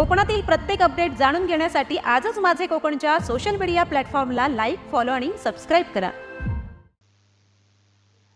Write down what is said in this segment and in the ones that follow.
कोकणातील प्रत्येक अपडेट जाणून घेण्यासाठी आजच माझे कोकणच्या सोशल मीडिया प्लॅटफॉर्मला लाईक फॉलो आणि सबस्क्राईब करा.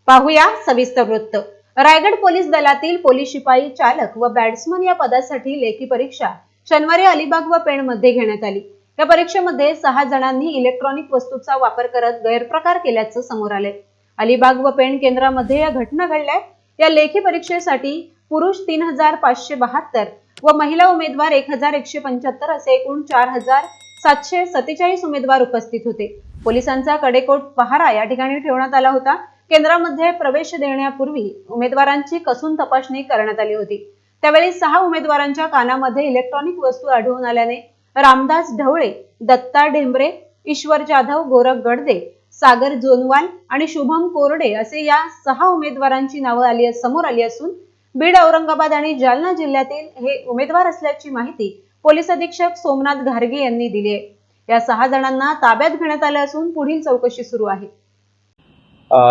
पाहूया सविस्तर वृत्त. रायगड पोलीस दलातील पोलीस शिपाई चालक व बॅट्समन या पदासाठी लेखी परीक्षा शनिवारी अलिबाग व पेणमध्ये घेण्यात आली. या परीक्षेमध्ये सहा जणांनी इलेक्ट्रॉनिक वस्तूचा वापर करत गैरप्रकार केल्याचं समोर आले अलिबाग व पेण केंद्रामध्ये या घटना घडल्या या लेखी परीक्षेसाठी पुरुष तीन हजार पाचशे बहात्तर व महिला उमेदवार एक हजार एकशे पंच्याहत्तर असे एकूण चार हजार सातशे सत्तेचाळीस उमेदवार उपस्थित होते. पोलिसांचा कडेकोट पहारा या ठिकाणी ठेवण्यात आला होता. केंद्रामध्ये प्रवेश देण्यापूर्वी उमेदवारांची कसून तपासणी करण्यात आली होती. त्यावेळी सहा उमेदवारांच्या कानामध्ये इलेक्ट्रॉनिक वस्तू आढळून आल्याने रामदास ढवळे दत्ता ढेंबरे ईश्वर जाधव गोरख गडदे सागर जोनवाल आणि शुभम कोरडे असे या सहा उमेदवारांची नावं आली समोर आली असून बीड औरंगाबाद आणि जालना जिल्ह्यातील हे उमेदवार असल्याची माहिती पोलीस अधीक्षक सोमनाथ घारगे यांनी दिली आहे. या सहा जणांना ताब्यात घेण्यात आले असून पुढील चौकशी सुरू आहे.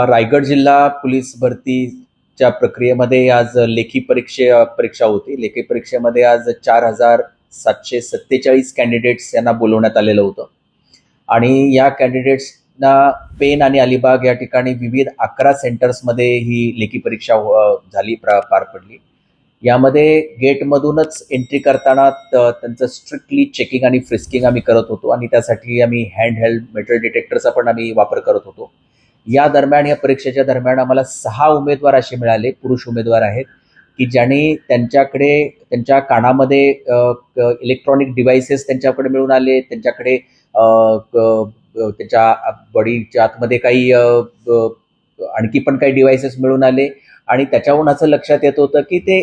रायगड जिल्हा पोलीस भरतीच्या प्रक्रियेमध्ये आज लेखी परीक्षे परीक्षा होती. लेखी परीक्षेमध्ये आज चार हजार सातशे सत्तेचाळीस कॅन्डिडेट्स यांना बोलवण्यात आलेलं होतं. आणि या कॅन्डिडेट्स ना पेन आणि अलिबाग या ठिकाणी विविध अकरा सेंटर्समध्ये ही लेखी परीक्षा झाली पार पडली. यामध्ये गेटमधूनच एंट्री करताना त- त्यांचं स्ट्रिक्टली चेकिंग आणि फ्रिस्किंग आम्ही करत होतो आणि त्यासाठी आम्ही हँड हेल्ड मेटल डिटेक्टरचा पण आम्ही वापर करत होतो. या दरम्यान या परीक्षेच्या दरम्यान आम्हाला सहा उमेदवार असे मिळाले पुरुष उमेदवार आहेत की ज्यांनी त्यांच्याकडे त्यांच्या कानामध्ये इलेक्ट्रॉनिक डिव्हायसेस त्यांच्याकडे मिळून आले त्यांच्याकडे त्याच्या बॉडीच्या आतमध्ये काही आणखी पण काही डिव्हायसेस मिळून आले. आणि त्याच्याहून असं लक्षात येत होतं की ते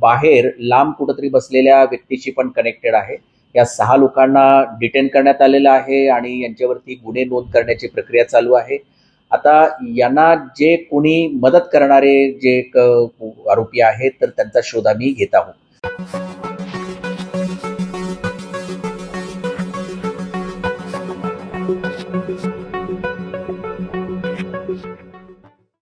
बाहेर लांब कुठंतरी बसलेल्या व्यक्तीशी पण कनेक्टेड आहे. या सहा लोकांना डिटेन करण्यात आलेलं आहे आणि यांच्यावरती गुन्हे नोंद करण्याची प्रक्रिया चालू आहे. आता यांना जे कोणी मदत करणारे जे आरोपी आहेत तर त्यांचा शोध आम्ही घेत आहोत.